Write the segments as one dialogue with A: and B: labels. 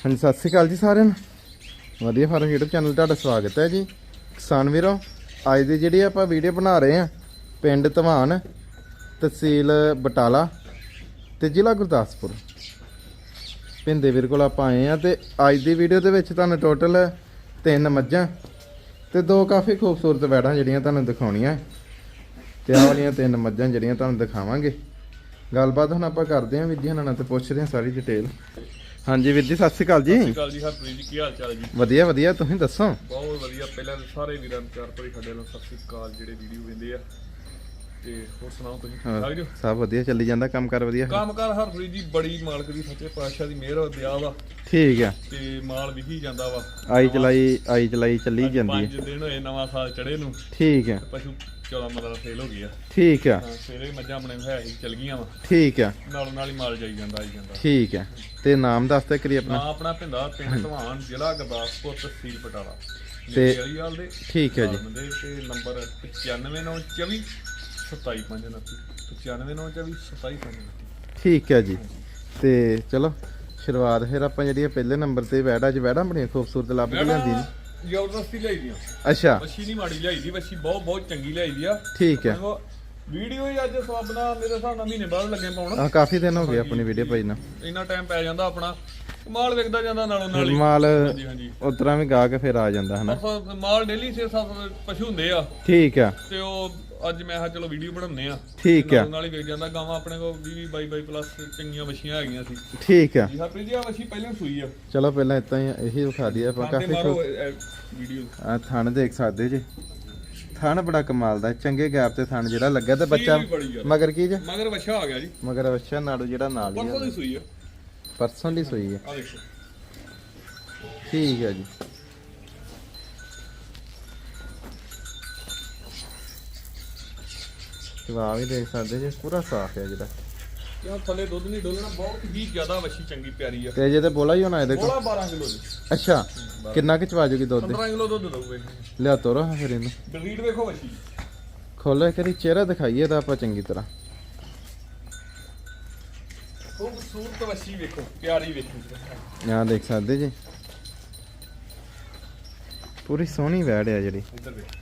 A: ਹਾਂਜੀ, ਸਤਿ ਸ਼੍ਰੀ ਅਕਾਲ ਜੀ ਸਾਰਿਆਂ ਨੂੰ। ਵਧੀਆ ਫਾਰਮ YouTube ਚੈਨਲ ਤੁਹਾਡਾ ਸਵਾਗਤ ਹੈ ਜੀ। ਕਿਸਾਨ ਵੀਰੋ, ਅੱਜ ਦੀ ਜਿਹੜੀ ਆਪਾਂ ਵੀਡੀਓ ਬਣਾ ਰਹੇ ਆ ਪਿੰਡ ਧਵਾਨ, ਤਹਿਸੀਲ ਬਟਾਲਾ ਤੇ ਜ਼ਿਲ੍ਹਾ ਗੁਰਦਾਸਪੁਰ। ਪਿੰਦੇ ਵੀਰ ਕੋਲ ਆਪਾਂ ਆਏ ਆ ਤੇ ਅੱਜ ਦੀ ਵੀਡੀਓ ਦੇ ਵਿੱਚ ਤੁਹਾਨੂੰ ਟੋਟਲ ਤਿੰਨ ਮੱਝਾਂ ਤੇ ਦੋ ਕਾਫੀ ਖੂਬਸੂਰਤ ਵੈੜਾਂ ਜਿਹੜੀਆਂ ਤੁਹਾਨੂੰ ਦਿਖਾਉਣੀਆਂ। ਤੇ ਆਹ ਵਾਲੀਆਂ ਤਿੰਨ ਮੱਝਾਂ ਜਿਹੜੀਆਂ ਤੁਹਾਨੂੰ ਦਿਖਾਵਾਂਗੇ। ਗੱਲਬਾਤ ਹੁਣ ਆਪਾਂ ਕਰਦੇ ਆਂ ਵੀਰ ਨਾਲ ਤੇ ਪੁੱਛਦੇ ਆਂ ਸਾਰੀ ਡਿਟੇਲ ਹਾਂਜੀ ਵੀਰ ਜੀ ਸਤਿ ਸ਼੍ਰੀ ਅਕਾਲ ਜੀ।
B: ਸਤਿ ਸ਼੍ਰੀ ਅਕਾਲ ਜੀ ਹਰਪ੍ਰੀਤ ਜੀ ਕੀ ਹਾਲ ਚਾਲ ਜੀ?
A: ਵਧੀਆ ਵਧੀਆ ਤੁਸੀਂ ਦੱਸੋ?
B: ਬਹੁਤ ਵਧੀਆ ਪਹਿਲਾਂ ਤਾਂ ਸਾਰੇ ਵੀਰਾਂ ਨੂੰ ਚਾਰ ਭਰੀ ਸਾਡੇ ਵੱਲੋਂ ਸਤਿ ਸ਼੍ਰੀ ਅਕਾਲ ਜਿਹੜੇ ਵੀਡੀਓ ਵੇਂਦੇ ਆ। ਤੇ ਹੋਰ ਸੁਣਾਓ ਤੁਸੀਂ ਠੀਕ ਠਾਕ ਜੀ?
A: ਸਭ ਵਧੀਆ ਚੱਲੀ ਜਾਂਦਾ ਕੰਮ ਕਰ ਵਧੀਆ।
B: ਕੰਮਕਾਰ ਹਰਪ੍ਰੀਤ ਜੀ ਬੜੀ ਮਾਲਕ ਦੀ ਸੱਚੇ ਪਾਤਸ਼ਾਹ ਦੀ ਮਿਹਰ ਦਿਆ ਵਾ।
A: ਠੀਕ ਆ।
B: ਤੇ ਮਾਲ ਵਿਖੀ ਜਾਂਦਾ ਵਾ।
A: ਆਈ ਚਲਾਈ ਆਈ ਚਲਾਈ ਚੱਲੀ ਜਾਂਦੀ ਹੈ।
B: ਪੰਜ ਦਿਨ ਹੋਏ ਨਵਾਂ ਸਾਲ ਚੜੇ ਨੂੰ।
A: ਠੀਕ ਆ।
B: ਪਸ਼ੂ 14 ਮਤਲਬ ਫੇਲ ਹੋ ਗਏ ਆ।
A: ਠੀਕ ਆ।
B: ਹਾਂ, ਸਵੇਰੇ ਮੱਝਾਂ ਆਪਣੇ ਹੈ ਸੀ ਚਲ ਗਈਆਂ ਵਾ।
A: ਠੀਕ ਆ।
B: ਨਾਲ ਨਾਲ ਹੀ ਮਾਲ ਜਾਈ ਜਾਂਦਾ ਆਈ ਜਾਂਦਾ।
A: ਠੀਕ ਆ। ਤੇ ਨਾਮ ਦੱਸ ਦੇ ਕਰੀ
B: ਨਾ
A: ਆਪਣਾ।
B: ਆਪਣਾ ਪਿੰਡਾ ਪਿੰਡ ਧਵਾਨ ਜ਼ਿਲ੍ਹਾ ਗੁਰਦਾਸਪੁਰ ਤਹਿਸੀਲ ਪਟਾਲਾ।
A: ਤੇ-
B: ਦੇ।
A: ਠੀਕ ਹੈ ਜੀ।
B: ਦੇ ਤੇ ਨੰਬਰ 95924 27529 95924 27529
A: ਠੀਕ ਆ ਜੀ। ਤੇ ਚਲੋ ਸ਼ੁਰੂਆਤ ਫਿਰ ਆਪਾਂ ਜਿਹੜੀ ਪਹਿਲੇ ਨੰਬਰ ਤੇ ਵੈੜਾ ਚ ਵੈੜਾ ਬੜੀਆਂ ਖੂਬਸੂਰਤ ਲੱਭ ਕੇ ਲਿਆਂਦੀ ਜੀ
B: ਜ਼ਬਰਦਸਤੀ ਲਈ ਦੀਆਂ।
A: ਅੱਛਾ।
B: ਮੱਛੀ ਨਹੀਂ ਮਾੜੀ ਲਈ ਦੀ ਮੱਛੀ ਬਹੁਤ ਬਹੁਤ ਚੰਗੀ ਲਈ ਦੀ ਆ।
A: ਠੀਕ
B: ਦੇਖੋ ਵੀਡੀਓ ਹੀ ਅੱਜ ਸਵਾਬਨਾ ਮੇਰੇ ਹਿਸਾਬ ਨਾਲ ਮਹੀਨੇ ਬਾਅਦ ਲੱਗੇ ਪਾਉਣ।
A: ਆ ਕਾਫੀ ਦਿਨ ਹੋ ਗਏ ਆਪਣੀ ਵੀਡੀਓ ਪਾਈ ਨਾ।
B: ਇੰਨਾ ਟਾਈਮ ਪੈ ਜਾਂਦਾ ਆਪਣਾ। ਮਾਲ ਵਿਕਦਾ ਜਾਂਦਾ ਨਾਲੋਂ ਨਾਲ ਹੀ।
A: ਮਾਲ ਉਤਰਾ ਵੀ ਗਾ ਕੇ ਫਿਰ ਆ ਜਾਂਦਾ ਹਨਾ।
B: ਮਾਲ ਡੇਲੀ ਸੇ ਸੱਤ ਪਸ਼ੂ ਹੁੰਦੇ ਆ।
A: ਠੀਕ ਆ।
B: ਤੇ ਉਹ ਅੱਜ ਮੈਂ ਕਿਹਾ ਚਲੋ ਵੀਡੀਓ ਬਣਾਉਂਦੇ ਆ
A: ਠੀਕ ਆ।
B: ਨਾਲੋਂ ਹੀ ਵਿਕ ਜਾਂਦਾ ਗਾਵਾਂ ਆਪਣੇ ਕੋਲ 20 22 22 ਪਲੱਸ ਚੰਗੀਆਂ ਮੱਛੀਆਂ ਹੈਗੀਆਂ ਸੀ।
A: ਠੀਕ ਆ।
B: ਜੀ ਹਰਪ੍ਰੀਤ ਜੀ ਆ ਮੱਛੀ ਪਹਿਲਾਂ ਸੂਈ ਆ।
A: ਚਲੋ ਪਹਿਲਾਂ ਇਤਾਂ ਹੀ ਇਹੀ ਵਿਖਾ ਦਈਏ ਆਪਾਂ ਕਾਫੀ
B: ਵੀਡੀਓ
A: ਆ ਥਣ ਦੇਖ ਸਕਦੇ ਜੀ। ਥਣ ਬੜਾ ਕਮਾਲ ਦਾ ਚੰਗੇ ਗੈਪ ਤੇ ਥਣ ਜਿਹੜਾ ਲੱਗਾ ਤੇ ਬੱਚਾ
B: ਆ।
A: ਮਗਰ ਕੀ ਜੇ?
B: ਮਗਰ ਵੱਛਾ ਆ ਗਿਆ ਜੀ।
A: ਮਗਰ ਬੱਚਾ ਨਾੜੂ ਜਿਹੜਾ ਨਾਲ ਹੀ
B: ਪਰਸੋਂ
A: ਆ
B: ਦੀ ਸੂਈ ਆ।
A: ਪਰਸੋਂ ਦੀ ਸੂਈ ਹੈ
B: ਆ ਦੇਖੋ।
A: ਠੀਕ ਹੈ ਜੀ। ਜਵਾਬ ਵੀ ਦੇਖ ਸਕਦੇ ਜੀ ਪੂਰਾ ਸਾਫ਼ ਹੈ ਜਿਹੜਾ।
B: ਯਾ ਥੱਲੇ ਦੁੱਧ ਨਹੀਂ ਡੋਲਣਾ? ਬਹੁਤ ਹੀ ਜ਼ਿਆਦਾ ਵੱਛੀ ਚੰਗੀ ਪਿਆਰੀ ਆ।
A: ਤੇ ਜੇ ਤੇ ਬੋਲਾ ਹੀ ਹੋਣਾ ਇਹਦੇ ਕੋਲ।
B: ਬੋਲਾ 12 ਕਿਲੋ ਜੀ।
A: ਅੱਛਾ ਕਿੰਨਾ ਕਿ ਚਵਾ ਜੂਗੀ ਦੁੱਧ?
B: 15 ਕਿਲੋ ਦੁੱਧ ਦਊਗੇ
A: ਲਿਆ ਤੋਰੋ ਹਾਂ ਫਿਰ ਇਹਨੂੰ।
B: ਬਰੀਡ ਵੇਖੋ ਵੱਛੀ।
A: ਖੋਲੋ ਇੱਕ ਵਾਰੀ ਚਿਹਰਾ ਦਿਖਾਈਏ ਤਾਂ ਆਪਾਂ ਚੰਗੀ ਤਰ੍ਹਾਂ।
B: ਖੂਬਸੂਰਤ ਵੱਛੀ ਵੇਖੋ ਪਿਆਰੀ ਵੇਖੋ।
A: ਆਹ ਦੇਖ ਸਕਦੇ ਜੀ। ਪੂਰੀ ਸੋਹਣੀ ਵੈੜ ਆ ਜਿਹੜੀ।
B: ਇੱਧਰ ਵੇਖ।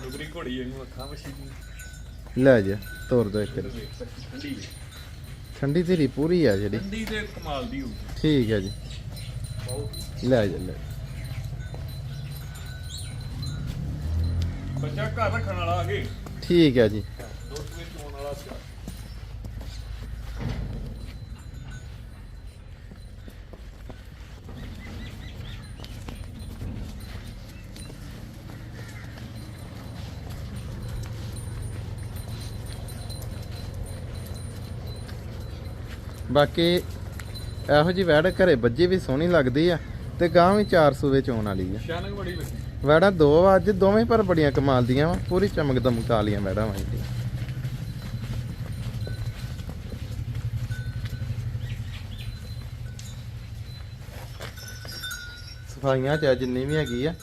B: ਨੁਗਰੀ ਘੋੜੀ ਇਹਨੂੰ ਅੱਖਾਂ ਵੱਛੀ ਦੀ।
A: ਲੈ ਜਾ ਤੋਰ ਦੋ ਇੱਕ।
B: ਠੰਡੀ
A: ਧੀਰੀ ਪੂਰੀ ਆ ਜਿਹੜੀ।
B: ਠੰਡੀ ਤੇ ਕਮਾਲ ਦੀ ਹੋਊਗੀ।
A: ਠੀਕ ਹੈ ਜੀ। ਲੈ ਜਾ ਲੈ।
B: ਬੱਚਾ ਘਰ ਰੱਖਣ ਵਾਲਾ ਆ ਗਏ
A: ਠੀਕ ਹੈ ਜੀ।
B: ਦੁੱਧ ਵਿੱਚ ਆਉਣ ਵਾਲਾ
A: ਬਾਕੀ ਇਹੋ ਜੀ ਵੈੜ ਘਰੇ ਬੱਜੀ ਵੀ ਸੋਹਣੀ ਲੱਗਦੀ ਆ ਤੇ ਗਾਂ ਵੀ 400 ਵਿੱਚ ਆਉਣ ਵਾਲੀ ਆ।
B: ਸ਼ਾਨਕ ਬੜੀ ਵੱਛੀ
A: ਵੈੜਾਂ ਦੋ ਅੱਜ ਦੋਵੇਂ ਪਰ ਬੜੀਆਂ ਕਮਾਲ ਦੀਆਂ ਵਾ ਪੂਰੀ ਚਮਕ ਦਮਕ ਵਾਲੀਆਂ ਵੈੜਾਂ ਵਾ ਜੀ ਸਫਾਈਆਂ ਚ ਜਿੰਨੀ ਵੀ ਹੈਗੀ ਆ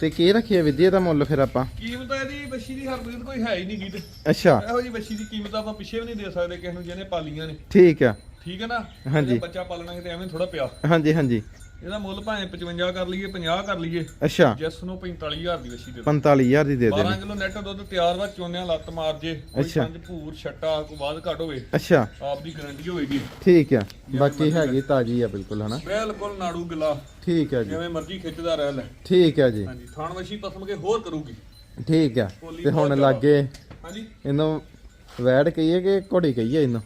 A: ਤੇ ਕੀ ਰੱਖੀਏ ਵਿਦਿਆ ਦਾ ਮੁੱਲ ਫਿਰ ਆਪਾਂ?
B: ਕੀਮਤ ਇਹਦੀ ਬੱਛੀ ਦੀ ਹਰਪ੍ਰੀਤ ਕੋਈ ਹੈ ਹੀ ਨਹੀਂ ਗੀਤ।
A: ਅੱਛਾ।
B: ਇਹੋ ਜੀ ਬੱਛੀ ਦੀ ਕੀਮਤ ਆਪਾਂ ਪਿੱਛੇ ਵੀ ਨਹੀਂ ਦੇ ਸਕਦੇ ਕਿਸੇ ਨੂੰ ਜਿਹਨੇ ਪਾਲੀਆਂ ਨੇ।
A: ਠੀਕ ਆ।
B: ਠੀਕ ਹੈ ਨਾ?
A: ਹਾਂਜੀ।
B: ਬੱਚਾ ਪਾਲਣਾ ਕਿਤੇ ਐਵੇਂ ਥੋੜਾ ਪਿਆ।
A: ਹਾਂਜੀ ਹਾਂਜੀ।
B: ਇਹਦਾ ਮੁੱਲ ਭਾਵੇਂ 55 ਕਰ ਲਈਏ 50 ਕਰ ਲਈਏ।
A: ਅੱਛਾ।
B: ਜਿਸ ਨੂੰ 45000 ਦੀ ਬੱਛੀ ਦੇ
A: 45000 ਦੀ ਦੇ
B: 12
A: ਦੇਣੀ
B: ਕਿਲੋ ਨੈਟ ਦੁੱਧ ਤਿਆਰ ਵਾ ਚੋਨਿਆਂ ਲੱਤ ਮਾਰ ਜੇ। ਕੋਈ। ਪੰਜ ਭੂਰ ਛੱਟਾ ਕੋਈ ਬਾਦ ਘਟ ਹੋਵੇ।
A: ਅੱਛਾ।
B: ਆਪ ਦੀ ਗਾਰੰਟੀ ਹੋਏਗੀ।
A: ਠੀਕ ਆ। ਬਾਕੀ ਹੈਗੀ ਤਾਜੀ ਆ ਬਿਲਕੁਲ ਹਨਾ?
B: ਬਿਲਕੁਲ ਨਾੜੂ ਗਿਲਾ।
A: ਠੀਕ ਆ ਜੀ।
B: ਜਿਵੇਂ ਮਰਜ਼ੀ ਖਿੱਚਦਾ ਰਹਿ ਲੈ।
A: ਠੀਕ ਆ ਜੀ।
B: ਹਾਂਜੀ ਥਾਣ ਵਸ਼ੀ ਪਸਮ ਕੇ ਹੋਰ ਕਰੂਗੀ।
A: ਠੀਕ ਆ। ਤੇ ਹੁਣ ਲੱਗੇ
B: ਹਾਂਜੀ।
A: ਇਹਨੂੰ ਵੈੜ ਕਹੀਏ ਕਿ ਘੋੜੀ ਕਹੀਏ ਇਹਨੂੰ?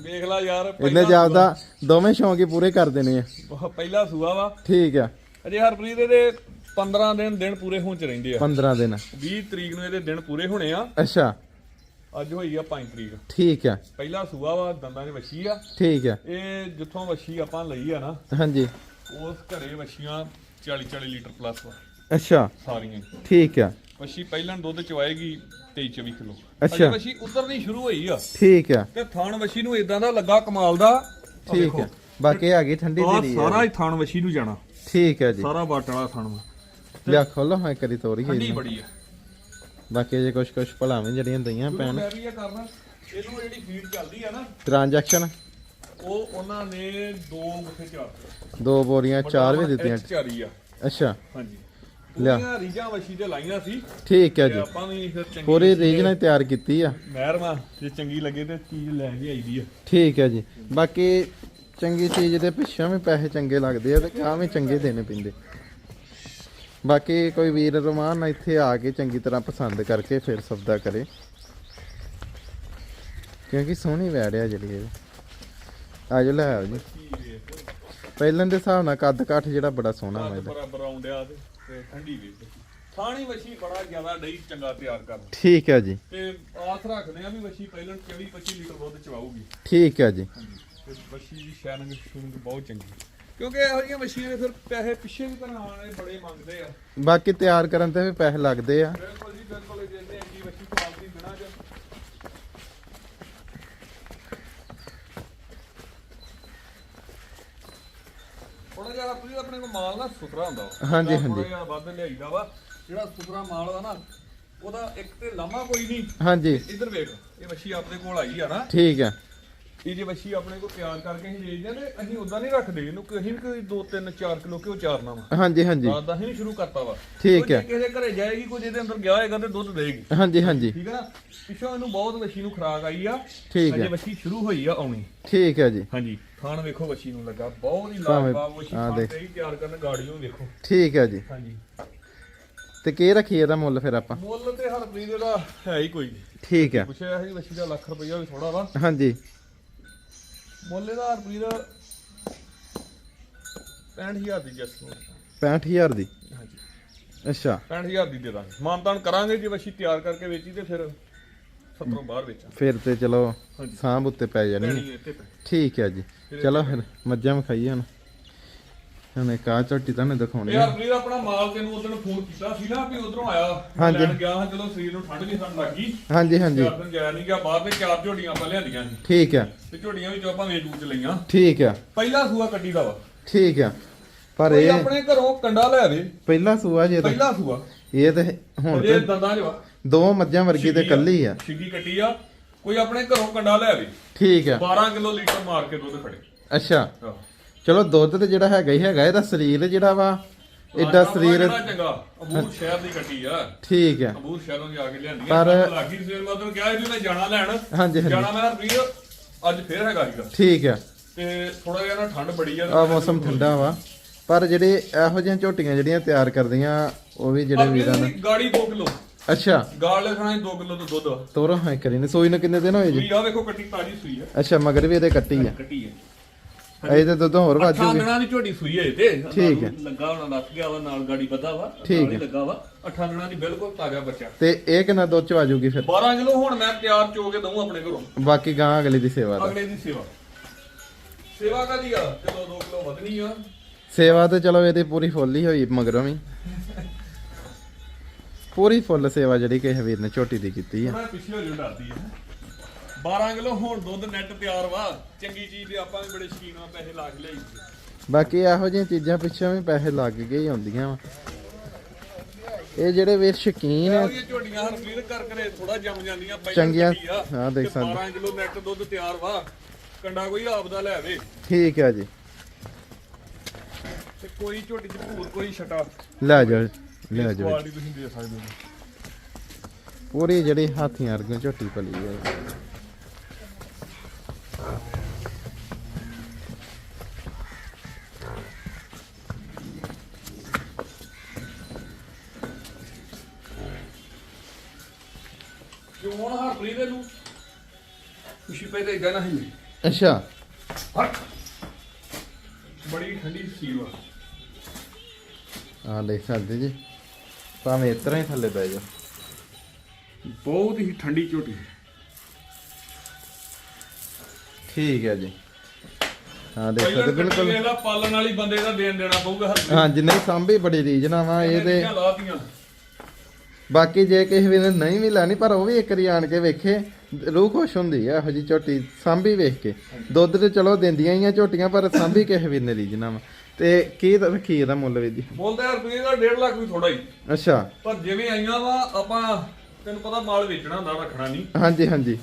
B: ਵੇਖ ਲੈ ਯਾਰ
A: ਇਹਨੇ ਜਾਪਦਾ ਦੋਵੇਂ ਸ਼ੌਂਕ ਹੀ ਪੂਰੇ ਕਰ ਦੇਣੇ ਆ।
B: ਪਹਿਲਾ ਸੂਆ ਵਾ।
A: ਠੀਕ ਆ।
B: ਅਜੇ ਹਰਪ੍ਰੀਤ ਦੇ 15 ਦਿਨ ਦਿਨ ਪੂਰੇ ਹੋਣ ਚ ਰਹਿੰਦੇ ਆ।
A: 15 ਦਿਨ।
B: 20 ਤਰੀਕ ਨੂੰ ਇਹਦੇ ਦਿਨ ਪੂਰੇ ਹੋਣੇ ਆ।
A: ਅੱਛਾ।
B: ਅੱਜ ਹੋਈ ਆ 5 ਤਰੀਕ।
A: ਠੀਕ ਆ।
B: ਪਹਿਲਾ ਸੂਆ ਵਾ ਦੰਦਾਂ 'ਚ ਵੱਛੀ ਆ।
A: ਠੀਕ ਆ।
B: ਇਹ ਜਿੱਥੋਂ ਵੱਛੀ ਆਪਾਂ ਲਈ ਆ ਨਾ
A: ਹਾਂਜੀ।
B: ਉਸ ਘਰੇ ਵੱਛੀਆਂ 40 40 ਲੀਟਰ ਪਲੱਸ ਵਾ।
A: ਅੱਛਾ।
B: ਸਾਰੀਆਂ।
A: ਠੀਕ ਆ।
B: ਵੱਛੀ ਪਹਿਲਾਂ ਦੁੱਧ ਚਵਾਏਗੀ 23 24 ਕਿਲੋ।
A: ਅੱਛਾ।
B: ਵੱਛੀ ਉਤਰਨੀ ਸ਼ੁਰੂ ਹੋਈ ਆ।
A: ਠੀਕ ਆ।
B: ਤੇ ਥਾਣ ਵੱਛੀ ਨੂੰ ਇਦਾਂ ਦਾ ਲੱਗਾ ਕਮਾਲ ਦਾ।
A: ਠੀਕ। ਆ। ਬਾਕੀ ਆ ਗਈ ਠੰਡੀ
B: ਆਹ
A: ਧੀਰੀ
B: ਸਾਰਾ ਹੀ ਥਾਣ ਵੱਛੀ ਨੂੰ ਜਾਣਾ।
A: ਠੀਕ ਆ ਜੀ।
B: ਸਾਰਾ ਬਾਟ ਵਾਲਾ ਥਾਣ ਵਾ।
A: ਲਿਆ ਖੋਲੋ ਹਾਂ ਕਰੀ ਤੋਰੀਏ
B: ਠੰਡੀ। ਬੜੀ ਆ।
A: ਬਾਕੀ ਜੇ ਕੁਛ ਕੁਛ ਭਲਾਵੇਂ ਜਿਹੜੀਆਂ ਦਈਆਂ ਪੈਣ
B: ਮੈਂ ਵੀ ਇਹ ਕਰਨਾ ਇਹਨੂੰ ਜਿਹੜੀ ਫੀਡ ਚੱਲਦੀ ਆ ਨਾ
A: ਟ੍ਰਾਂਜੈਕਸ਼ਨ
B: ਉਹ ਉਹਨਾਂ ਨੇ ਦੋ ਚਾਰ।
A: ਦੋ ਬੋਰੀਆਂ ਚਾਰ ਵੀ ਦਿੱਤੀਆਂ।
B: ਚਾਰੀ ਆ।
A: ਅੱਛਾ।
B: ਹਾਂਜੀ।
A: ਲਿਆ।
B: ਪੂਰੀਆਂ ਰੀਜਾਂ ਵਸ਼ੀ ਤੇ ਲਾਈਆਂ ਸੀ
A: ਠੀਕ ਹੈ
B: ਤੇ
A: ਜੀ।
B: ਆਪਾਂ ਵੀ ਫਿਰ ਚੰਗੀ
A: ਪੂਰੀ ਰੀਜ ਨਾਲ ਤਿਆਰ ਕੀਤੀ ਆ।
B: ਮਹਿਰਮਾ ਜੇ ਚੰਗੀ ਲੱਗੇ ਤੇ ਚੀਜ਼ ਲੈ ਕੇ ਆਈਦੀ ਆ।
A: ਠੀਕ ਹੈ ਜੀ। ਬਾਕੀ ਚੰਗੀ ਚੀਜ਼ ਦੇ ਪਿੱਛੋਂ ਵੀ ਪੈਸੇ ਚੰਗੇ ਲੱਗਦੇ ਆ ਤੇ ਕਾਹ ਵੀ ਚੰਗੇ ਦੇਣੇ ਪੈਂਦੇ। ਬਾਕੀ ਕੋਈ ਵੀਰ ਰਮਾਨ ਇੱਥੇ ਆ ਕੇ ਚੰਗੀ ਤਰ੍ਹਾਂ ਪਸੰਦ ਕਰਕੇ ਫਿਰ ਸੌਦਾ ਕਰੇ। ਕਿਉਂਕਿ ਸੋਹਣੀ ਵੈੜ ਆ ਜਿਹੜੀ ਇਹ। ਆਜੋ ਲੈ ਆਓ ਜੀ। ਪਹਿਲਾਂ ਦੇ ਹਿਸਾਬ ਨਾਲ ਕੱਦ ਕਾਠ ਜਿਹੜਾ ਬੜਾ ਸੋਹਣਾ ਵਾ ਇਹਦਾ
B: ਬਰਾਬਰ ਆਉਂਦਿਆ ਤੇ ਤੇ ਠੰਡੀ ਵੀ ਥਾਣੀ ਵਸ਼ੀ ਬੜਾ ਜ਼ਿਆਦਾ ਡਈ ਚੰਗਾ ਤਿਆਰ ਕਰ
A: ਠੀਕ ਹੈ ਜੀ।
B: ਤੇ ਆਸ ਰੱਖਦੇ ਆ ਵੀ ਵਸ਼ੀ ਪਹਿਲਾਂ 24 25 ਲੀਟਰ ਦੁੱਧ ਚਵਾਊਗੀ।
A: ਠੀਕ ਹੈ ਜੀ।
B: ਤੇ ਵਸ਼ੀ ਦੀ ਸ਼ੈਨਿੰਗ ਸ਼ੂਨਿੰਗ ਬਹੁਤ ਚੰਗੀ। ਕਿਉਂਕਿ ਇਹੋ ਜਿਹੀਆਂ ਵਸ਼ੀਆਂ ਦੇ ਫਿਰ ਪੈਸੇ ਪਿੱਛੇ ਵੀ ਕਰਾਉਣ ਵਾਲੇ ਬੜੇ ਮੰਗਦੇ ਆ।
A: ਬਾਕੀ ਤਿਆਰ ਕਰਨ ਤੇ ਵੀ ਪੈਸੇ ਲੱਗਦੇ ਆ।
B: ਬਿਲਕੁਲ ਜੀ ਬਿਲਕੁਲ ਜਿੰਨੇ ਇੰਨੀ ਵਸ਼ੀ ਖਵਾਉਂਦੀ ਬਿਨਾ ਚ। ਥੋੜਾ ਜਿਹਾ ਆਪਣੀ ਆਪਣੇ ਕੋਲ ਮਾਲ ਨਾ ਸੁਥਰਾ ਹੁੰਦਾ ਵਾ।
A: ਹਾਂਜੀ,
B: ਜਿਹੜਾ
A: ਹਾਂਜੀ।
B: ਥੋੜ੍ਹਾ ਜਿਹਾ ਵੱਧ ਲਿਆਈਦਾ ਵਾ ਜਿਹੜਾ ਸੁਥਰਾ ਮਾਲ ਆ ਨਾ ਉਹਦਾ ਇੱਕ ਤੇ ਲਾਮਾ ਕੋਈ ਨਹੀਂ।
A: ਹਾਂਜੀ।
B: ਇੱਧਰ ਵੇਖ ਇਹ ਵਸ਼ੀ ਆਪਣੇ ਕੋਲ ਆਈ ਆ ਨਾ।
A: ਠੀਕ ਹੈ
B: ਇਹ ਜੇ ਵਸ਼ੀ ਆਪਣੇ ਕੋਲ ਤਿਆਰ ਕਰਕੇ ਅਸੀਂ ਵੇਚਦੇ ਆ ਤੇ ਅਸੀਂ ਉਦਾਂ ਨਹੀਂ ਰੱਖਦੇ ਇਹਨੂੰ ਕਿ ਅਸੀਂ ਵੀ ਕੋਈ 2 3 4 ਕਿਲੋ ਕਿਉਂ ਚਾਰਨਾ ਵਾ।
A: ਹਾਂਜੀ ਹਾਂਜੀ।
B: ਦਾ ਹੀ ਸ਼ੁਰੂ ਕਰਤਾ ਵਾ।
A: ਠੀਕ ਹੈ।
B: ਕਿਸੇ ਦੇ ਘਰੇ ਜਾਏਗੀ ਕੋਈ ਜਿਹਦੇ ਅੰਦਰ ਗਿਆ ਹੋਏਗਾ ਤੇ ਦੁੱਧ ਦੇਗੀ
A: ਹਾਂਜੀ ਹਾਂਜੀ।
B: ਠੀਕ ਹੈ ਨਾ? ਪਿੱਛੋਂ ਇਹਨੂੰ ਬਹੁਤ ਵਸ਼ੀ ਨੂੰ ਖਰਾਕ ਆਈ ਆ।
A: ਠੀਕ ਹੈ।
B: ਅਜੇ ਵਸ਼ੀ ਸ਼ੁਰੂ ਹੋਈ ਆ ਆਉਣੀ।
A: ਠੀਕ ਹੈ ਜੀ।
B: ਹਾਂਜੀ। ਖਾਣ ਵੇਖੋ ਵਸ਼ੀ ਨੂੰ ਲੱਗਾ। ਬਹੁਤ ਹੀ ਲਾਜਵਾਬ
A: ਆਹ
B: ਖਾਣ। ਤੇ ਹੀ ਤਿਆਰ ਕਰਨ ਗਾੜੀਆਂ ਵੇਖੋ।
A: ਠੀਕ ਹੈ ਜੀ।
B: ਹਾਂਜੀ।
A: ਤੇ ਕੀ ਰੱਖੀ ਇਹਦਾ ਮੁੱਲ ਫਿਰ ਆਪਾਂ?
B: ਮੁੱਲ ਤੇ ਹਰਪ੍ਰੀਤ ਦਾ ਹੈ ਹੀ ਕੋਈ।
A: ਠੀਕ ਹੈ।
B: ਪੁੱਛਿਆ ਸੀ ਵਸ਼ੀ ਦਾ ਲੱਖ ਰੁਪਈਆ ਵੀ ਥੋੜਾ ਵਾ।
A: ਹਾਂਜੀ।
B: ਮੁੱਲ ਇਹਦਾ ਹਰਪ੍ਰੀਤ 65000 ਦੀ ਜਸ
A: 65000 ਦੀ?
B: ਹਾਂਜੀ।
A: ਅੱਛਾ।
B: 65000 ਦੀ ਦੇ ਦਾਂਗੇ। ਮਾਨਤਾਨ ਕਰਾਂਗੇ ਜੇ ਵਸ਼ੀ ਤਿਆਰ ਕਰਕੇ ਵੇਚੀ ਤੇ ਫਿਰ 70 ਬਾਹਰ ਵੇਚਾਂ
A: ਫਿਰ ਤੇ ਚਲੋ। ਸਾਂਭ ਉੱਤੇ ਪੈ ਜਾਣੀ। ਠੀਕ ਹੈ ਜੀ। ਚਲੋ ਫਿਰ ਮੱਝਾਂ ਵਿਖਾਈਏ ਹੁਣ। ਇੱਕ ਆਹ ਝੋਟੀ ਤੁਹਾਨੂੰ ਦਿਖਾਉਣੀ ਆ।
B: ਹਰਪ੍ਰੀਤ ਆਪਣਾ ਮਾਲ ਤੈਨੂੰ ਉਦੋਂ ਫੋਨ ਕੀਤਾ ਸੀ ਨਾ ਵੀ ਉਧਰੋਂ ਆਇਆ। ਲੈਣ ਗਿਆ ਹਾਂ ਚਲੋ ਸਰੀਰ ਨੂੰ ਠੰਡ ਨਹੀਂ ਸਾਨੂੰ ਲੱਗੀ
A: ਹਾਂਜੀ ਹਾਂਜੀ।
B: ਚਾਰ ਦਿਨ ਨਹੀਂ ਗਿਆ ਬਾਹਰ ਦੇ ਚਾਰ ਝੋਡੀਆਂ ਆਪਾਂ ਲਿਆਂਦੀਆਂ ਸੀ।
A: ਠੀਕ ਹੈ
B: ਤੇ ਝੋਡੀਆਂ ਵਿੱਚੋਂ ਆਪਾਂ ਵੇਚ ਵੂਚ ਲਈਆਂ।
A: ਠੀਕ ਹੈ
B: ਪਹਿਲਾ ਸੂਆ ਕੱਟੀ ਦਾ ਵਾ।
A: ਠੀਕ ਹੈ ਪਰ ਇਹ
B: ਆਪਣੇ ਘਰੋਂ ਕੰਡਾ ਲੈ ਆਵੇ।
A: ਪਹਿਲਾ ਸੂਆ ਜੇ
B: ਪਹਿਲਾ ਸੂਆ।
A: ਇਹ ਤੇ ਹੁਣ ਤੇ
B: ਦੰਦਾਂ 'ਚ ਵਾ।
A: ਦੋ ਮੱਝਾਂ ਵਰਗੀ ਤੇ ਕੱਲੀ ਆ।
B: ਛਿੱਗੀ ਕੱਟੀ ਆ। ਕੋਈ ਆਪਣੇ ਘਰੋਂ ਕੰਡਾ ਲੈ ਆਵੇ।
A: ਠੀਕ ਹੈ
B: 12 ਕਿਲੋ ਲੀਟਰ ਮਾਰ ਕੇ ਦੁੱਧ ਖੜੇ।
A: ਅੱਛਾ। ਚਲੋ ਦੁੱਧ ਤੇ ਜਿਹੜਾ ਹੈਗਾ ਹੀ ਹੈਗਾ ਇਹਦਾ ਸਰੀਰ ਜਿਹੜਾ ਵਾ
B: ਆਟਾ
A: ਸਰੀਰ
B: ਚੰਗਾ। ਅਬੂਰ ਸ਼ਹਿਰ ਦੀ ਕੱਟੀ ਆ।
A: ਠੀਕ ਹੈ
B: ਅਬੂਰ ਸ਼ਹਿਰੋਂ ਜਾ ਕੇ ਲਿਆਂਦੀ
A: ਪਰ-
B: ਪਰ ਲੱਗੀ ਸਵੇਰ ਮੈਂ ਉਹਨੂੰ ਕਿਹਾ ਸੀ ਮੈਂ ਜਾਣਾ ਲੈਣ।
A: ਹਾਂਜੀ, ਹਾਂਜੀ।
B: ਜਾਣਾ ਮੈਂ ਵੀਰ ਅੱਜ ਫੇਰ ਹੈਗਾ ਸੀਗਾ।
A: ਠੀਕ ਹੈ
B: ਤੇ ਥੋੜਾ ਜਿਹਾ ਨਾ ਠੰਡ ਬੜੀ ਆ।
A: ਆ ਮੌਸਮ ਠੰਡਾ ਵਾ। ਪਰ ਜਿਹੜੇ ਇਹੋ ਜਿਹੀਆਂ ਝੋਟੀਆਂ ਜਿਹੜੀਆਂ ਤਿਆਰ ਕਰਦੀਆਂ ਉਹ ਵੀ ਜਿਹੜੇ ਵੀਰਾਂ ਨੇ
B: ਗਾੜੀ 2 ਕਿਲੋ।
A: ਅੱਛਾ।
B: ਗਾਲ ਲਿਖਣਾ 2 ਕਿਲੋ ਤੋਂ ਦੁੱਧ। ਆ
A: ਤੋਰੋ ਹਾਂ ਕਰੀ ਨੇ। ਸੋਈ ਨੂੰ ਕਿੰਨੇ ਦਿਨ ਹੋਏ ਜੀ?
B: ਆ ਵੇਖੋ ਕੱਟੀ ਤਾਜੀ ਸੂਈ ਆ।
A: ਅੱਛਾ ਮਗਰ ਵੀ ਇਹਦੇ ਕੱਟੀ ਆ।
B: ਕੱਟੀ ਆ।
A: ਇਹ ਤੇ ਦੁੱਧ ਹੋਰ
B: ਅੱਠਾਂ
A: ਵਾਜੂਗੀ
B: ਦਿਨਾਂ ਦੀ ਝੋਟੀ ਸੂਈ ਹੈ ਤੇ
A: ਠੀਕ ਹੈ।
B: ਲੱਗਾ ਹੋਣਾ ਲੱਗ ਗਿਆ ਵਾ ਨਾਲ ਗਾੜੀ ਬੱਧਾ ਵਾ
A: ਠੀਕ
B: ਹੀ। ਲੱਗਾ ਵਾ। ਅੱਠਾਂ ਦਿਨਾਂ ਦੀ ਬਿਲਕੁਲ ਤਾਜ਼ਾ ਬੱਚਾ।
A: ਤੇ ਇਹ ਕਿੰਨਾ ਦੁੱਧ ਚ ਵਾਜੂਗੀ ਫਿਰ?
B: 12 ਕਿਲੋ ਹੁਣ ਮੈਂ ਤਿਆਰ ਚੋ ਕੇ ਦਊਂ ਆਪਣੇ ਘਰੋਂ।
A: ਬਾਕੀ ਗਾਂ ਅਗਲੀ ਦੀ ਸੇਵਾ ਦਾ।
B: ਅਗਲੇ ਦੀ ਸੇਵਾ। ਸੇਵਾ ਕਾਦੀ ਆ? ਕਿਲੋ 2 ਕਿਲੋ ਵਧਣੀ ਆ।
A: ਸੇਵਾ ਤੇ ਚਲੋ ਇਹਦੀ ਪੂਰੀ ਫੁੱਲ ਹੀ ਹੋਈ ਮਗਰੋਂ ਵੀ। ਪੂਰੀ ਫੁੱਲ ਸੇਵਾ ਜਿਹੜੀ ਕਿਸੇ ਵੀਰ ਨੇ ਝੋਟੀ ਦੀ ਕੀਤੀ ਆ।
B: ਥੋੜਾ ਪਿੱਛੇ ਹੋ ਜੋ ਡਰਦੀ ਹੈ 12 ਕਿਲੋ ਹੁਣ ਦੁੱਧ ਨੈਟ ਤਿਆਰ ਵਾ। ਚੰਗੀ ਚੀਜ਼ ਦੇ ਆਪਾਂ ਵੀ ਬੜੇ ਸ਼ਕੀਨ ਆ ਪੈਸੇ ਲਾ ਕੇ ਲਿਆਈ
A: ਬਾਕੀ ਇਹੋ ਜਿਹੀਆਂ ਚੀਜ਼ਾਂ ਪਿੱਛੋਂ ਵੀ ਪੈਸੇ ਲੱਗ ਕੇ ਹੀ ਆਉਂਦੀਆਂ ਵਾ। ਇਹ ਜਿਹੜੇ ਵੀਰ ਸ਼ਕੀਨ ਆ
B: ਇਹ ਝੋਡੀਆਂ ਹਰਪੀਰ ਕਰ ਕਰੇ ਥੋੜਾ ਜੰਮ ਜਾਂਦੀਆਂ ਪਹਿਲਾਂ
A: ਚੰਗੀਆਂ- ਹਾਂ, ਦੇਖ ਸਕਦੇ।
B: 12 ਕਿਲੋ ਨੈਟ ਦੁੱਧ ਤਿਆਰ ਵਾ। ਕੰਡਾ ਕੋਈ ਆਪਦਾ ਲੈ ਆਵੇ।
A: ਠੀਕ ਆ ਜੀ।
B: ਤੇ ਕੋਈ ਝੋਟੀ ਚ ਭੂਰ ਕੋਈ ਛਟਾ।
A: ਲੈ ਜਾਓ ਲੈ ਜਾਓ।
B: ਕੁਆਲਿਟੀ ਤੁਸੀਂ ਦੇ ਸਕਦੇ ਹੋ।
A: ਪੂਰੀ ਜਿਹੜੀ ਹਾਥੀਆਂ ਵਰਗੀ ਝੋਟੀ ਪਲੀ ਆ।
B: ਜੋ ਹੁਣ ਹਰਪ੍ਰੀਤ ਨੂੰ? ਖੁਸ਼ੀ ਪੈ ਤੇ ਇਦਾਂ ਨਹੀਂ
A: ਅੱਛਾ।
B: ਹਟ। ਬੜੀ ਠੰਡੀ ਸੀਲ ਵਾ
A: ਆ ਲੈ ਸਕਦੇ ਜੀ। ਭਾਵੇਂ ਇਸ ਤਰ੍ਹਾਂ ਹੀ ਥੱਲੇ ਬਹਿ ਜਾ
B: ਬਹੁਤ ਹੀ ਠੰਡੀ ਝੋਟੀ
A: ਠੀਕ ਹੈ ਜੀ। ਹਾਂ ਦੇਖ ਸਕਦੇ
B: ਬਿਲਕੁਲ। ਇਹਦਾ ਪਾਲਣ ਵਾਲੀ ਬੰਦੇ ਦਾ ਦੇਣ ਦੇਣਾ ਪਊਗਾ ਹਰਪ੍ਰੀਤ
A: ਹਾਂ ਜਿੰਨੇ ਸਾਂਭੀ ਬੜੀ ਰੀਜਨਾ ਵਾ ਇਹ ਤੇ
B: ਇਹਦੀਆਂ ਲਾਤੀਆਂ।
A: ਬਾਕੀ ਜੇ ਕਿਸੇ ਵੀ ਨੇ ਨਹੀਂ ਵੀ ਲੈਣੀ ਪਰ ਉਹ ਵੀ ਇੱਕ ਵਾਰੀ ਆਣ ਕੇ ਵੇਖੇ ਰੂਹ ਖੁਸ਼ ਹੁੰਦੀ ਆ ਇਹੋ ਜੀ ਝੋਟੀ ਸਾਂਭੀ ਵੇਖ ਕੇ। ਦੁੱਧ ਤੇ ਚਲੋ ਦਿੰਦੀਆਂ ਹੀ ਆ ਝੋਟੀਆਂ ਪਰ ਸਾਂਭੀ ਕਿਸੇ ਵੀ ਨੇ ਰੀਜਨਾ ਵਾ। ਤੇ ਕੀ ਤਾਂ ਰੱਖੀ ਇਹਦਾ ਮੁੱਲ ਵੀ ਜੀ?
B: ਬੋਲਦੇ ਹਰਪ੍ਰੀਤ ਦਾ 1.5 ਲੱਖ ਵੀ ਥੋੜਾ ਹੀ।
A: ਅੱਛਾ।
B: ਪਰ ਜਿਵੇਂ ਆਈਆਂ ਵਾ ਆਪਾਂ ਤੈਨੂੰ ਪਤਾ ਮਾਲ ਵੇਚਣਾ ਹੁੰਦਾ ਰੱਖਣਾ ਨਹੀਂ
A: ਹਾਂਜੀ ਹਾਂਜੀ।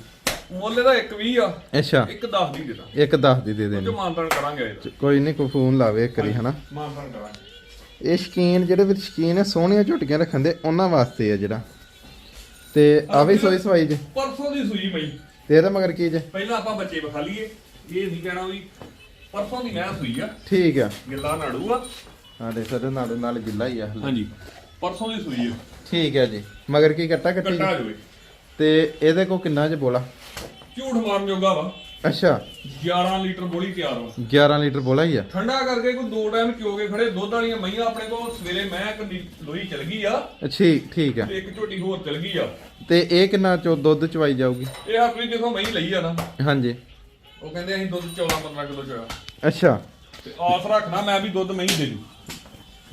B: ਮੁੱਲ ਦਾ 120 ਆ।
A: ਅੱਛਾ।
B: ਇੱਕ 10 ਦੀ ਦੇਦਾ
A: ਇੱਕ 10 ਦੀ ਦੇ ਦੇਣੀ।
B: ਜੋ ਕਰਾਂਗੇ
A: ਕੋਈ ਨਹੀਂ ਕੋਈ ਫੋਨ ਲਾਵੇ ਇੱਕ ਵਾਰੀ ਹਨਾ?
B: ਮਾਨਤਾਨ ਕਰਾਂਗੇ।
A: ਇਹ ਸ਼ਕੀਨ ਜਿਹੜੇ ਵਿੱਚ ਸ਼ਕੀਨ ਹੈ ਸੋਹਣੀਆਂ ਝੁੱਟੀਆਂ ਰੱਖਣ ਦੇ ਉਹਨਾਂ ਵਾਸਤੇ ਆ ਜਿਹੜਾ। ਤੇ ਆ ਵੀ ਸੋਈ ਸਵਾਈ ਜੇ।
B: ਪਰਸੋਂ ਦੀ ਸੂਈ ਮਈ
A: ਤੇ ਇਹਦਾ ਮਗਰ ਕੀ ਜੇ?
B: ਪਹਿਲਾਂ ਆਪਾਂ ਬੱਚੇ ਵਿਖਾ ਲਈਏ। ਇਹ ਨਹੀਂ ਕਹਿਣਾ ਵੀ ਪਰਸੋਂ ਦੀ ਮੈਂ ਸੂਈ ਆ।
A: ਠੀਕ ਆ।
B: ਗਿੱਲਾ ਨਾੜੂ ਆ।
A: ਹਾਂ ਦੇ ਸਰ ਨਾਲ ਨਾਲ ਗਿੱਲਾ ਹੀ ਆ। ਹਲੇ।
B: ਹਾਂਜੀ। ਪਰਸੋਂ ਦੀ ਸੂਈ ਆ।
A: ਠੀਕ ਹੈ ਜੀ। ਮਗਰ ਕੀ ਕੱਟਾ ਕੱਟੀ?
B: ਕੱਟਾ ਜੋਏ।
A: ਤੇ ਇਹਦੇ ਕੋ ਕਿੰਨਾ ਚ ਬੋਲਾ?
B: ਝੂਠ ਮਾਰਨ ਜੋਗਾ ਵਾ।
A: ਅੱਛਾ।
B: 11 ਲੀਟਰ ਬੋਲੀ ਤਿਆਰ ਵਾ
A: 11 ਲੀਟਰ ਬੋਲਾ ਹੀ ਆ।
B: ਠੰਡਾ ਕਰਕੇ ਕੋਈ ਦੋ ਟਾਈਮ ਚੋ ਕੇ ਖੜੇ ਦੁੱਧ ਵਾਲੀਆਂ ਮਈਆਂ ਆਪਣੇ ਕੋਲ ਸਵੇਰੇ ਮੈਂ ਕੰਡੀ ਲੋਈ ਚਲ ਗਈ ਆ।
A: ਠੀਕ ਠੀਕ ਆ।
B: ਤੇ ਇੱਕ ਝੋਟੀ ਹੋਰ ਚਲ ਗਈ ਆ।
A: ਤੇ ਇਹ ਕਿੰਨਾ ਚੋ ਦੁੱਧ ਚਵਾਈ ਜਾਊਗੀ?
B: ਇਹ ਆਪਣੀ ਜਿੱਥੋਂ ਮਈ ਲਈ ਆ ਨਾ।
A: ਹਾਂਜੀ।
B: ਉਹ ਕਹਿੰਦੇ ਅਸੀਂ ਦੁੱਧ 14 15 ਕਿਲੋ ਚੋਇਆ।
A: ਅੱਛਾ।
B: ਤੇ ਆਸ ਰੱਖਣਾ ਮੈਂ ਵੀ ਦੁੱਧ ਮਹੀਂ ਦੇ ਦੂ।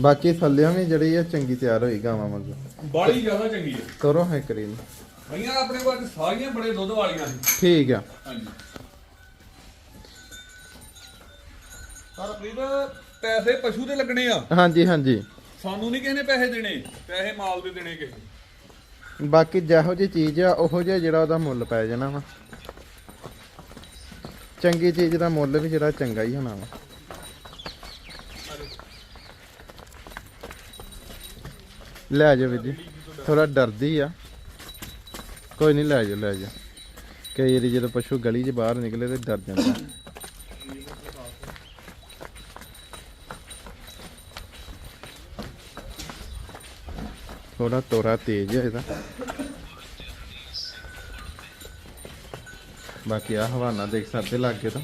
A: ਬਾਕੀ ਥੱਲਿਆਂ ਵੀ ਜਿਹੜੀ ਆ ਚੰਗੀ ਤਿਆਰ ਹੋਈ ਗਾਵਾਂ ਵਾਂਗੂ।
B: ਬਾੜੀ ਜ਼ਿਆਦਾ ਚੰਗੀ ਹੈ
A: ਤੋਰੋ ਹੈ ਕਰੀ ਨੂੰ।
B: ਮਈਆਂ ਆਪਣੇ ਕੋਲ ਸਾਰੀਆਂ ਬੜੇ ਦੁੱਧ ਵਾਲੀਆਂ ਸੀ।
A: ਠੀਕ ਆ।
B: ਹਾਂਜੀ। ਪਰ ਪ੍ਰੀਤ ਪੈਸੇ ਪਸ਼ੂ ਦੇ ਲੱਗਣੇ ਆ।
A: ਹਾਂਜੀ ਹਾਂਜੀ।
B: ਸਾਨੂੰ ਨਹੀਂ ਕਿਸੇ ਨੇ ਪੈਸੇ ਦੇਣੇ ਪੈਸੇ ਮਾਲ ਦੇ ਦੇਣੇ ਕਿਸੇ ਨੂੰ।
A: ਬਾਕੀ ਜਿਹੋ ਜੀ ਚੀਜ਼ ਆ ਉਹੋ ਜਿਹਾ ਜਿਹੜਾ ਉਹਦਾ ਮੁੱਲ ਪੈ ਜਾਣਾ ਵਾ। ਚੰਗੀ ਚੀਜ਼ ਦਾ ਮੁੱਲ ਵੀ ਜਿਹੜਾ ਚੰਗਾ ਹੀ ਹੋਣਾ ਵਾ। ਲੈ ਜਾ ਵੀਰ ਜੀ ਥੋੜਾ ਡਰਦੀ ਆ। ਕੋਈ ਨਹੀਂ ਲੈ ਜਾ ਲੈ ਜਾ ਕਈ ਵਾਰੀ ਜਦੋਂ ਪਸ਼ੂ ਗਲੀ 'ਚ ਬਾਹਰ ਨਿਕਲੇ ਤੇ ਡਰ ਜਾਂਦਾ। ਥੋੜਾ ਤੋਰਾ ਤੇਜ਼ ਹੈ ਇਹਦਾ ਬਾਕੀ ਆ ਹਵਾਨਾ ਦੇਖ ਸਕਦੇ ਲੱਗੇ ਤਾਂ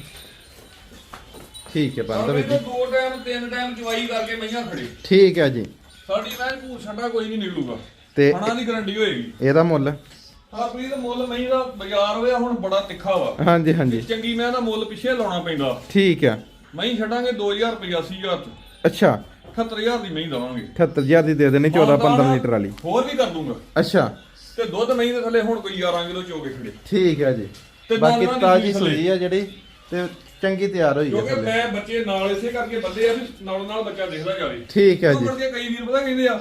A: ਠੀਕ ਹੈ ਬੰਦ
B: ਤੋਂ ਦੋ ਟਾਈਮ ਤਿੰਨ ਟਾਈਮ ਚਵਾਈ ਕਰਕੇ ਮਈਆਂ ਖੜੇ।
A: ਠੀਕ ਹੈ ਜੀ
B: ਸਾਡੀ ਮੈਂ ਭੂਰ ਛੱਡਾ ਕੋਈ ਨਹੀਂ ਨਿਕਲੂਗਾ।
A: ਤੇ
B: ਖਾਣਾ ਦੀ ਗਰੰਟੀ ਹੋਏਗੀ।
A: ਇਹਦਾ ਮੁੱਲ?
B: ਆ ਪ੍ਰੀਤ ਮੁੱਲ ਮਈ ਦਾ ਬਾਜ਼ਾਰ ਹੋਇਆ ਹੁਣ ਬੜਾ ਤਿੱਖਾ ਵਾ।
A: ਹਾਂਜੀ ਹਾਂਜੀ।
B: ਚੰਗੀ ਮੈਂ ਦਾ ਮੁੱਲ ਪਿੱਛੇ ਲਾਉਣਾ ਪੈਂਦਾ।
A: ਠੀਕ ਹੈ
B: ਮਈ ਛੱਡਾਂਗੇ 2000 ਰੁਪਏ 80000 ਚ।
A: ਅੱਛਾ।
B: 78000 ਦੀ ਮਈ ਦਵਾਂਗੇ।
A: 78000 ਦੀ ਦੇ ਦੇਣੀ 14 15 ਲੀਟਰ ਵਾਲੀ
B: ਹੋਰ ਵੀ ਕਰ ਦੂੰਗਾ।
A: ਅੱਛਾ।
B: ਤੇ ਦੁੱਧ ਮਈ ਦੇ ਥੱਲੇ ਹੁਣ ਕੋਈ 11 ਕਿਲੋ ਚੋਗੇ ਖੜੇ
A: ਠੀਕ ਹੈ ਜੀ।
B: ਤੇ
A: ਬਾਕੀ ਤਾਜੀ
B: ਸੂਈ
A: ਸੂਈ ਆ ਜਿਹੜੀ ਤੇ ਚੰਗੀ ਤਿਆਰ ਹੋਈ ਹੈ
B: ਕਿਉਂਕਿ ਮੈਂ ਬੱਚੇ ਨਾਲ ਇਸੇ ਕਰਕੇ ਬੱਦੇ ਆ ਵੀ ਨਾਲ ਨਾਲ ਬੱਚਾ ਦਿਖਦਾ ਜਾਵੇ।
A: ਠੀਕ ਹੈ ਜੀ।
B: ਕਈ ਵੀਰ ਪਤਾ ਕਹਿੰਦੇ ਆ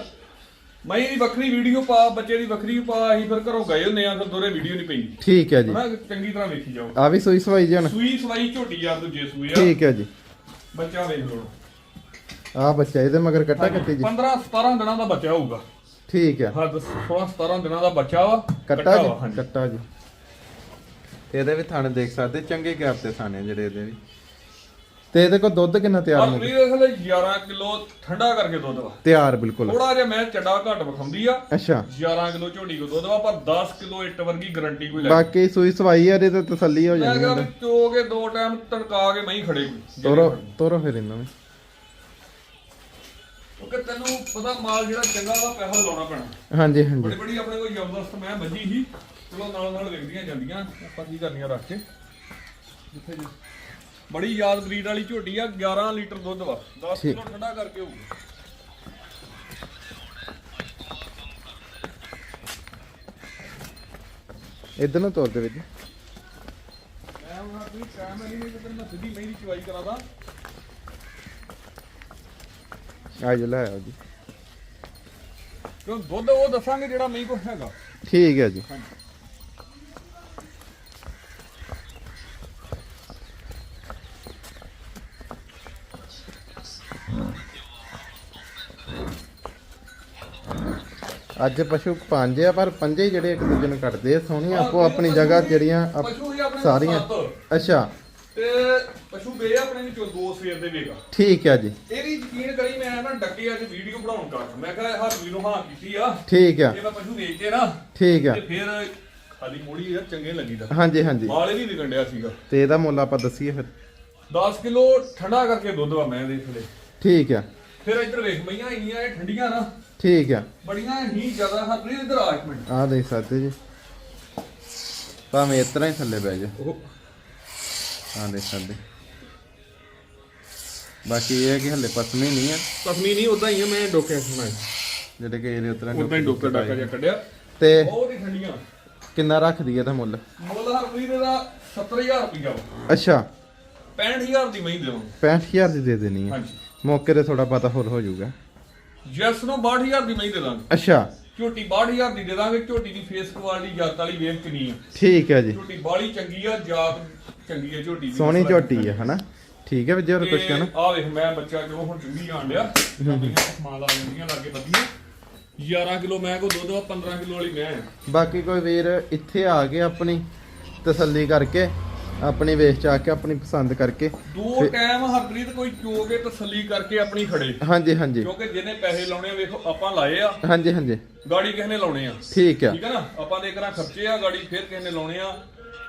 B: ਮੈਂ ਦੀ ਵੱਖਰੀ ਵੀਡੀਓ ਪਾ ਬੱਚੇ ਦੀ ਵੱਖਰੀ ਪਾ ਅਸੀਂ ਫਿਰ ਘਰੋਂ ਗਏ ਹੁੰਦੇ ਆ ਫਿਰ ਦੋਰੇ ਵੀਡੀਓ ਨਹੀਂ ਪੈਂਦੀ
A: ਠੀਕ ਹੈ ਜੀ।
B: ਹਨਾ ਚੰਗੀ ਤਰ੍ਹਾਂ ਵੇਖੀ ਜਾਓ।
A: ਆ ਵੀ ਸੂਈ ਸਵਾਈ ਜੀ ਹੁਣ।
B: ਸੂਈ ਸਵਾਈ ਝੋਟੀ ਯਾਰ ਦੂਜੇ ਸੂਏ ਆ।
A: ਠੀਕ ਹੈ ਜੀ।
B: ਬੱਚਾ ਵੇਖ ਲਓ।
A: ਆ ਬੱਚਾ ਇਹਦੇ ਮਗਰ ਕੱਟਾ ਕੱਟੀ ਜੀ।
B: 15 17 ਦਿਨਾਂ ਦਾ ਬੱਚਾ ਹੋਊਗਾ।
A: ਠੀਕ ਹੈ।
B: ਹੱਦ 16 17 ਦਿਨਾਂ ਦਾ ਬੱਚਾ ਵਾ।
A: ਕੱਟਾ ਜੀ ਕੱਟਾ ਜੀ। ਇਹਦੇ ਵੀ ਥਾਣੇ ਦੇਖ ਸਕਦੇ ਚੰਗੇ ਗੈਪ ਤੇ ਥਾਣੇ ਜਿਹੜੇ ਇਹਦੇ ਵੀ। ਤੇ ਇਹਦੇ ਕੋਲ ਦੁੱਧ ਕਿੰਨਾ ਤਿਆਰ ਹੋ
B: ਇਹ ਥਲੇ 11 ਕਿਲੋ ਠੰਡਾ ਕਰਕੇ ਦੁੱਧ ਵਾ।
A: ਤਿਆਰ ਬਿਲਕੁਲ।
B: ਥੋੜਾ ਜਿਹਾ ਮੈਂ ਚੱਡਾ ਘੱਟ ਵਿਖਾਉਂਦੀ ਆ।
A: ਅੱਛਾ।
B: 11 ਕਿਲੋ ਝੋਟੀ ਕੋ ਦੁੱਧ ਵਾ ਪਰ 10 ਕਿਲੋ ਇੱਟ ਵਰਗੀ ਗਾਰੰਟੀ ਕੋਈ ਲੈ
A: ਬਾਕੀ ਸੂਈ ਸਵਾਈ ਆ ਇਹਦੇ ਤੇ ਤਸੱਲੀ ਹੋ
B: ਮੈਂ
A: ਜਾਂਦੀ
B: ਕਿਹਾ
A: ਹੈ
B: ਵੀ ਚੋ ਕੇ ਦੋ ਟਾਈਮ ਤੜਕਾ ਕੇ ਮੈਂ ਖੜੇ ਕੋਈ
A: ਤੋਰੋ ਤੋਰੋ ਫਿਰ ਇਹਨਾਂ ਨੂੰ।
B: ਕਿਉਂਕਿ ਤੈਨੂੰ ਪਤਾ ਮਾਲ ਜਿਹੜਾ ਚੰਗਾ ਵਾ ਪੈਸਾ ਲਾਉਣਾ ਪੈਣਾ।
A: ਹਾਂਜੀ ਹਾਂਜੀ।
B: ਬੜੀ ਬੜੀ ਆਪਣੇ ਕੋਲ ਜ਼ਬਰਦਸਤ ਮੈਂ ਵੱਜੀ ਸੀ ਚਲੋ ਨਾਲ ਨਾਲ ਵਿਕਦੀਆਂ ਜਾਂਦੀਆਂ ਆਪਾਂ ਕੀ ਕਰਨੀਆਂ ਰੱਖ ਕੇ। ਜਿੱਥੇ ਜਿ- ਬੜੀ ਯਾਦ ਬਰੀਡ ਵਾਲੀ ਝੋਟੀ ਆ 11 ਲੀਟਰ ਦੁੱਧ ਵਾ 10
A: ਠੀਕ।
B: ਕਿਲੋ ਠੰਡਾ ਕਰਕੇ ਹੋਊਗਾ।
A: ਇਧਰ ਨੂੰ ਤੋਰ ਦੇ ਵਿੱਚ।
B: ਮੈਂ ਹੁਣ ਆਪਣੀ ਟਾਈਮ ਨਹੀਂ ਮੈਂ ਸਿੱਧੀ ਮਹਿੰਦੀ ਚਵਾਈ ਕਰਾਦਾ।
A: ਆ ਜਾ ਲੈ ਆਓ ਜੀ।
B: ਕਿਉਂ ਦੁੱਧ ਉਹ ਦੱਸਾਂਗੇ ਜਿਹੜਾ ਮਹੀਂ ਕੋ ਹੈਗਾ।
A: ਠੀਕ ਹੈ ਜੀ। ਅੱਜ ਪਸ਼ੂ ਪੰਜ ਆ ਪਰ ਪੰਜੇ ਜਿਹੜੇ ਇੱਕ ਦੂਜੇ ਨੂੰ ਕੱਟਦੇ ਆ ਸੋਹਣੀਆਂ ਆਪੋ ਆਪਣੀ ਜਗ੍ਹਾ ਜਿਹੜੀਆਂ ਆਪ-
B: ਪਸ਼ੂ ਹੀ ਆਪਣੇ ਕੋਲ
A: ਸਾਰੀਆਂ।
B: ਸੱਤ।
A: ਅੱਛਾ।
B: ਤੇ ਪਸ਼ੂ ਵੇ ਆਪਣੇ ਵਿੱਚੋਂ ਦੋ ਸਵੇਰ ਦੇ ਵੇਗਾ
A: ਠੀਕ ਹੈ ਜੀ।
B: ਇਹਦੀ ਯਕੀਨ ਕਰੀ ਨਾ ਡੱਕੇ ਅੱਜ ਵੀਡੀਓ ਬਣਾਉਣ ਕਰ ਮੈਂ ਕਿਹਾ ਹਰ ਵੀਰ ਨੂੰ ਹਾਂ ਕੀਤੀ ਆ।
A: ਠੀਕ ਆ।
B: ਇਹ ਮੈਂ ਪਸ਼ੂ ਵੇਚ ਕੇ ਨਾ
A: ਠੀਕ ਆ।
B: ਤੇ ਫਿਰ ਖਾਲੀ ਮੋੜੀ ਯਾਰ ਚੰਗੇ ਲੱਗੀਦਾ।
A: ਹਾਂਜੀ ਹਾਂਜੀ।
B: ਮਾਲੇ ਵੀ ਵਿਕਣ ਡਿਆ ਸੀਗਾ।
A: ਤੇ ਇਹਦਾ ਮੁੱਲ ਆਪਾਂ ਦੱਸੀਏ ਫਿਰ।
B: 10 ਕਿਲੋ ਠੰਡਾ ਕਰਕੇ ਦੁੱਧ ਵਾ ਮੈਂ ਦੇ ਥਲੇ
A: ਠੀਕ ਆ।
B: ਫਿਰ ਇੱਧਰ ਵੇਖ ਮਈਆਂ ਇੰਨੀਆਂ ਇਹ ਠੰਡੀਆਂ ਨਾ।
A: ਠੀਕ ਆ।
B: ਬੜੀਆਂ ਹੀ ਜ਼ਿਆਦਾ ਹਰਪ੍ਰੀਤ ਇੱਧਰ ਆ ਇੱਕ ਮਿੰਟ।
A: ਆ ਦੇਖ ਸਕਦੇ ਜੀ। ਭਾਵੇਂ ਇਸ ਤਰ੍ਹਾਂ ਹੀ ਥੱਲੇ ਬਹਿ ਜਾ।
B: ਉਹ।
A: ਆ ਦੇਖ ਸਕਦੇ। ਬਾਕੀ ਇਹ ਹੈ ਕਿ ਹੱਲੇ ਪਸਮੀ ਨਹੀਂ ਆ।
B: ਤਸਮੀ ਨਹੀਂ ਉਦਾਂ ਹੀ ਆ ਮੈਂ ਡੋਕਿਆ ਸੁਣਾ
A: ਜਿਹੜੇ ਕਿ ਇਹਦੇ ਉਤਰਾਂ
B: ਉਦਾਂ ਹੀ ਡੋਕਾ ਡਾਕਾ ਜਿਹਾ ਕੱਢਿਆ।
A: ਤੇ
B: ਬਹੁਤ ਹੀ ਠੰਡੀਆਂ
A: ਕਿੰਨਾ ਰੱਖਦੀ ਇਹਦਾ ਮੁੱਲ?
B: ਮੁੱਲ ਹਰਪ੍ਰੀਤ ਦਾ 70000 ਰੁਪਇਆ
A: ਅੱਛਾ।
B: 65000 ਦੀ ਮਹੀਂ ਦੇਵਾਂ
A: 65000 ਦੀ ਦੇ ਦੇਣੀ ਆ।
B: ਹਾਂਜੀ।
A: ਮੌਕੇ ਤੇ ਥੋੜਾ ਪਤਾ ਹੋਰ ਹੋ ਜਾਊਗਾ।
B: ਜੈਸ ਨੂੰ 62000 ਦੀ ਮਹੀਂ ਦੇ ਦਾਂਗੇ
A: ਅੱਛਾ।
B: ਝੋਟੀ 62000 ਦੀ ਦੇ ਦਾਂਗੇ ਝੋਟੀ ਦੀ ਫੇਸ ਕੁਆਲਿਟੀ ਜਾਤ ਵਾਲੀ ਵੇਖ ਕਿੰਨੀ ਆ।
A: ਠੀਕ ਹੈ ਜੀ।
B: ਝੋਟੀ ਬਾੜੀ ਚੰਗੀ ਆ ਜਾਤ ਚੰਗੀ ਆ ਝੋਟੀ ਦੀ।
A: ਸੋਹਣੀ ਝੋਟੀ ਹੈ ਹਨਾ? ਠੀਕ ਹੈ ਵੀ ਹੋਰ ਕੁਝ ਕਹਿਣਾ।
B: ਆ ਵੇਖ ਮੈਂ ਬੱਚਾ ਜੋ ਹੁਣ ਚੰਗੀ ਆਣ ਲਿਆ ਮਾਂ ਲਾ ਜਾਂਦੀਆਂ ਲਾਗੇ ਬੱਦੀਆਂ 11 ਕਿਲੋ ਮੈਂ ਕੋ ਦੁੱਧ ਵਾ 15 ਕਿਲੋ ਵਾਲੀ ਮੈਂ ਆ।
A: ਬਾਕੀ ਕੋਈ ਵੀਰ ਇੱਥੇ ਆ ਕੇ ਆਪਣੀ ਤਸੱਲੀ ਕਰਕੇ ਆਪਣੀ ਵੇਚ ਚਾ ਕੇ ਆਪਣੀ ਪਸੰਦ ਕਰਕੇ
B: ਦੋ ਟਾਈਮ ਹਰਪ੍ਰੀਤ ਕੋਈ ਚੋਗੇ ਤਸੱਲੀ ਕਰਕੇ ਆਪਣੀ ਖੜੇ।
A: ਹਾਂਜੀ ਹਾਂਜੀ।
B: ਕਿਉਂਕਿ ਜਿਹਨੇ ਪੈਸੇ ਲਾਉਣੇ ਆ ਵੇਖੋ ਆਪਾਂ ਲਾਏ ਆ।
A: ਹਾਂਜੀ ਹਾਂਜੀ।
B: ਗਾੜੀ ਕਿਸੇ ਨੇ ਲਾਉਣੇ ਆ।
A: ਠੀਕ ਆ।
B: ਠੀਕ ਹੈ ਨਾ? ਆਪਾਂ ਦੇ ਕਰਾਂ ਖਰਚੇ ਆ ਗਾੜੀ ਫਿਰ ਕਿਸੇ ਨੇ ਲਾਉਣੇ ਆ।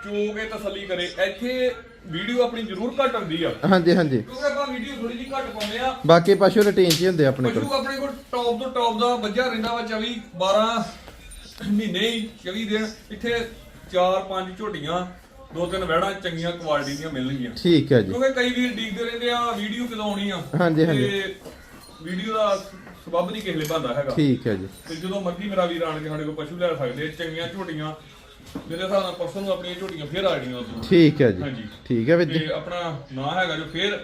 B: ਚੋਗੇ ਤਸੱਲੀ ਕਰੇ। ਇੱਥੇ ਵੀਡੀਓ ਆਪਣੀ ਜ਼ਰੂਰ ਘੱਟ ਆਉਂਦੀ ਆ।
A: ਹਾਂਜੀ ਹਾਂਜੀ।
B: ਕਿਉਂਕਿ ਆਪਾਂ ਵੀਡੀਓ ਥੋੜੀ ਜਿਹੀ ਘੱਟ ਪਾਉਂਦੇ ਆ।
A: ਬਾਕੀ ਪਸ਼ੂ ਰੂਟੀਨ 'ਚ ਹੀ ਹੁੰਦੇ ਆਪਣੇ ਕੋਲ।
B: ਪਸ਼ੂ ਆਪਣੇ ਕੋਲ ਟੌਪ ਤੋਂ ਟੌਪ ਦਾ ਵੱਜਾ ਰਹਿੰਦਾ ਵਾ 24 12 ਮਹੀਨੇ ਹੀ 24 ਦਿਨ। ਇੱਥੇ 4-5 ਝੋਟੀਆਂ ਦੋ ਤਿੰਨ ਵਹਿੜਾਂ ਚੰਗੀਆਂ ਕੁਆਲਿਟੀ ਦੀਆਂ ਮਿਲਣਗੀਆਂ।
A: ਠੀਕ ਹੈ ਜੀ।
B: ਕਿਉਂਕਿ ਕਈ ਵੀਰ ਡੀਕਦੇ ਰਹਿੰਦੇ ਆ ਵੀਡੀਓ ਕਦੋਂ ਆਉਣੀ ਆ।
A: ਹਾਂਜੀ, ਹਾਂਜੀ।
B: ਤੇ ਵੀਡੀਓ ਦਾ ਸਬੱਬ ਨਹੀਂ ਕਿਸੇ ਲਈ ਬੰਦਾ ਹੈਗਾ।
A: ਠੀਕ ਹੈ ਜੀ।
B: ਤੇ ਜਦੋਂ ਮਰਜ਼ੀ ਮੇਰਾ ਵੀਰ ਆਣ ਕੇ ਸਾਡੇ ਕੋਲ ਪਸ਼ੂ ਲੈ ਸਕਦੇ ਚੰਗੀਆਂ ਝੋਟੀਆਂ ਮੇਰੇ ਹਿਸਾਬ ਨਾਲ ਪਰਸੋਂ ਨੂੰ ਆਪਣੀਆਂ ਝੋਟੀਆਂ ਫੇਰ ਆ ਜਾਣੀਆਂ ਉਦੋਂ।
A: ਠੀਕ ਹੈ ਜੀ।
B: ਹਾਂਜੀ।
A: ਠੀਕ ਹੈ ਵੀਰ ਜੀ।
B: ਤੇ ਆਪਣਾ ਨਾਂ ਹੈਗਾ ਜੋ ਫੇਰ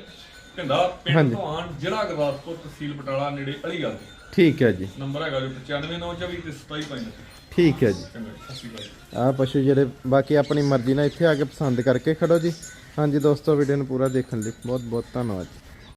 B: ਢਿੰਦਾ ਪਿੰਡ। ਧਵਾਨ ਜ਼ਿਲ੍ਹਾ ਗੁਰਦਾਸਪੁਰ ਤਹਿਸੀਲ ਬਟਾਲਾ ਨੇੜੇ ਅਲੀਗੜ੍ਹ।
A: ਠੀਕ ਹੈ ਜੀ।
B: ਨੰਬਰ ਹੈਗਾ ਜੋ 95924 ਤੇ 2755
A: ਠੀਕ ਹੈ ਜੀ।
B: ਚੰਗਾ ਜੀ, ਸਤਿ ਸ਼੍ਰੀ ਅਕਾਲ ਜੀ।
A: ਆ ਪਸ਼ੂ ਜਿਹੜੇ ਬਾਕੀ ਆਪਣੀ ਮਰਜ਼ੀ ਨਾਲ ਇੱਥੇ ਆ ਕੇ ਪਸੰਦ ਕਰਕੇ ਖੜੋ ਜੀ। ਹਾਂਜੀ ਦੋਸਤੋ ਵੀਡੀਓ ਨੂੰ ਪੂਰਾ ਦੇਖਣ ਲਈ ਬਹੁਤ ਬਹੁਤ ਧੰਨਵਾਦ